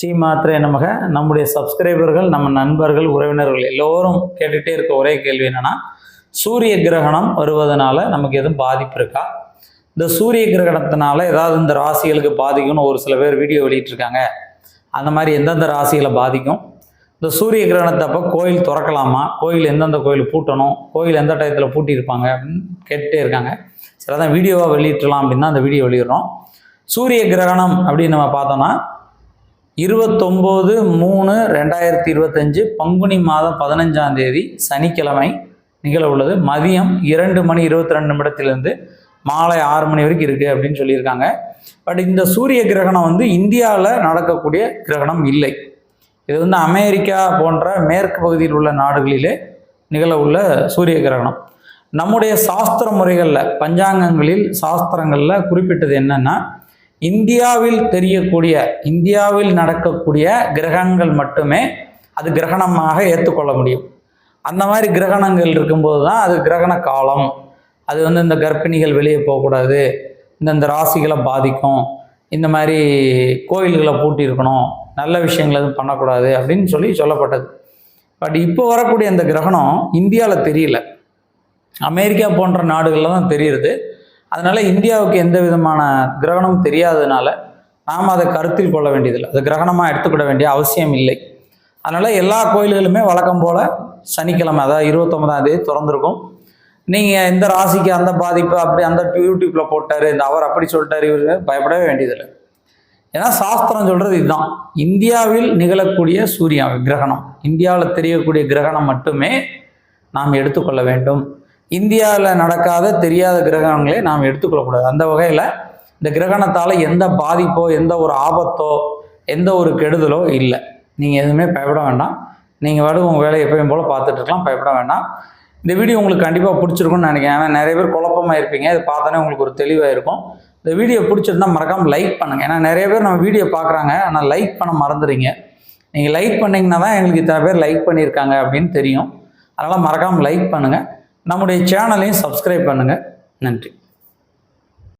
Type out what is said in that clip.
ஸ்ரீ மாத்திரை நமக. நம்முடைய சப்ஸ்கிரைபர்கள் நம்ம நண்பர்கள் உறவினர்கள் எல்லோரும் கேட்டுகிட்டே இருக்க ஒரே கேள்வி என்னன்னா சூரிய கிரகணம் வருவதனால நமக்கு எதுவும் பாதிப்பு இருக்கா? இந்த சூரிய கிரகணத்தினால ஏதாவது இந்த ராசிகளுக்கு பாதிக்கும்னு ஒரு சில பேர் வீடியோ வெளியிட்டிருக்காங்க. அந்த மாதிரி எந்தெந்த ராசிகளை பாதிக்கும்? இந்த சூரிய கிரகணத்தப்போ கோயில் திறக்கலாமா? கோயில் எந்தெந்த கோயில் பூட்டணும்? கோயில் எந்த டயத்தில் பூட்டியிருப்பாங்க அப்படின்னு கேட்டுகிட்டே இருக்காங்க. சில தான் வீடியோவாக வெளியிட்டலாம் அப்படின்னு தான் அந்த வீடியோ வெளியிடுறோம். சூரிய கிரகணம் அப்படின்னு நம்ம பார்த்தோம்னா இருபத்தொம்போது மூணு ரெண்டாயிரத்தி இருபத்தஞ்சு பங்குனி மாதம் பதினஞ்சாம் தேதி சனிக்கிழமை நிகழ உள்ளது மதியம் இரண்டு மணி இருபத்தி ரெண்டு நிமிடத்திலிருந்து மாலை ஆறு மணி வரைக்கும் இருக்குது அப்படின்னு சொல்லியிருக்காங்க. பட் இந்த சூரிய கிரகணம் வந்து இந்தியாவில் நடக்கக்கூடிய கிரகணம் இல்லை. இது வந்து அமெரிக்கா போன்ற மேற்கு பகுதியில் உள்ள நாடுகளிலே நிகழ உள்ள சூரிய கிரகணம். நம்முடைய சாஸ்திர முறைகளில் பஞ்சாங்கங்களில் சாஸ்திரங்களில் குறிப்பிட்டது என்னென்னா இந்தியாவில் தெரியக்கூடிய இந்தியாவில் நடக்கக்கூடிய கிரகங்கள் மட்டுமே அது கிரகணமாக ஏற்றுக்கொள்ள முடியும். அந்த மாதிரி கிரகணங்கள் இருக்கும்போது தான் அது கிரகண காலம். அது வந்து இந்த கர்ப்பிணிகள் வெளியே போகக்கூடாது இந்தந்த ராசிகளை பாதிக்கும் இந்த மாதிரி கோயில்களை பூட்டி இருக்கணும் நல்ல விஷயங்கள் எதுவும் பண்ணக்கூடாது அப்படின்னு சொல்லி சொல்லப்பட்டது. பட் இப்போ வரக்கூடிய அந்த கிரகணம் இந்தியாவில் தெரியல. அமெரிக்கா போன்ற நாடுகளில் தான் தெரியுது. அதனால் இந்தியாவுக்கு எந்த விதமான கிரகணம் தெரியாததுனால நாம் அதை கருத்தில் கொள்ள வேண்டியதில்லை. அது கிரகணமாக எடுத்துக்கிட வேண்டிய அவசியம் இல்லை. அதனால் எல்லா கோயில்களுமே வழக்கம் போல் சனிக்கிழமை அதாவது இருபத்தொன்பதாம் தேதி திறந்திருக்கும். நீங்கள் இந்த ராசிக்கு அந்த பாதிப்பு அப்படி அந்த யூடியூப்பில் போட்டார் இந்த அவர் அப்படி சொல்லிட்டார் இவர் பயப்படவே வேண்டியதில்லை. ஏன்னா சாஸ்திரம் சொல்கிறது இதுதான். இந்தியாவில் நிகழக்கூடிய சூரிய கிரகணம். இந்தியாவில் தெரியக்கூடிய கிரகணம் மட்டுமே நாம் எடுத்துக்கொள்ள வேண்டும். இந்தியாவில் நடக்காத தெரியாத கிரகணங்களே நாம் எடுத்துக்கொள்ளக்கூடாது அந்த வகையில் இந்த கிரகணத்தால் எந்த பாதிப்போ எந்த ஒரு ஆபத்தோ எந்த ஒரு கெடுதலோ இல்லை. நீங்கள் எதுவுமே பயப்பட வேண்டாம். நீங்கள் வாடு உங்கள் வேலையை எப்பயும் போல் பார்த்துட்டு இருக்கலாம் பயப்பட வேண்டாம். இந்த வீடியோ உங்களுக்கு கண்டிப்பாக பிடிச்சிருக்கும்னு நினைக்கிறேன். ஏன்னா நிறைய பேர் குழப்பமாக இருப்பீங்க. இது பார்த்தோன்னே உங்களுக்கு ஒரு தெளிவாக இருக்கும். இந்த வீடியோ பிடிச்சிருந்தா மறக்காமல் லைக் பண்ணுங்கள் ஏன்னா நிறைய பேர் நம்ம வீடியோ பார்க்குறாங்க. ஆனால் லைக் பண்ண மறந்துடுறீங்க நீங்கள் லைக் பண்ணிங்கன்னா தான் எங்களுக்கு இத்தனை பேர் லைக் பண்ணியிருக்காங்க அப்படின்னு தெரியும். அதனால் மறக்காமல் லைக் பண்ணுங்கள் நம்முடைய சேனலையும் சப்ஸ்கிரைப் பண்ணுங்கள் நன்றி.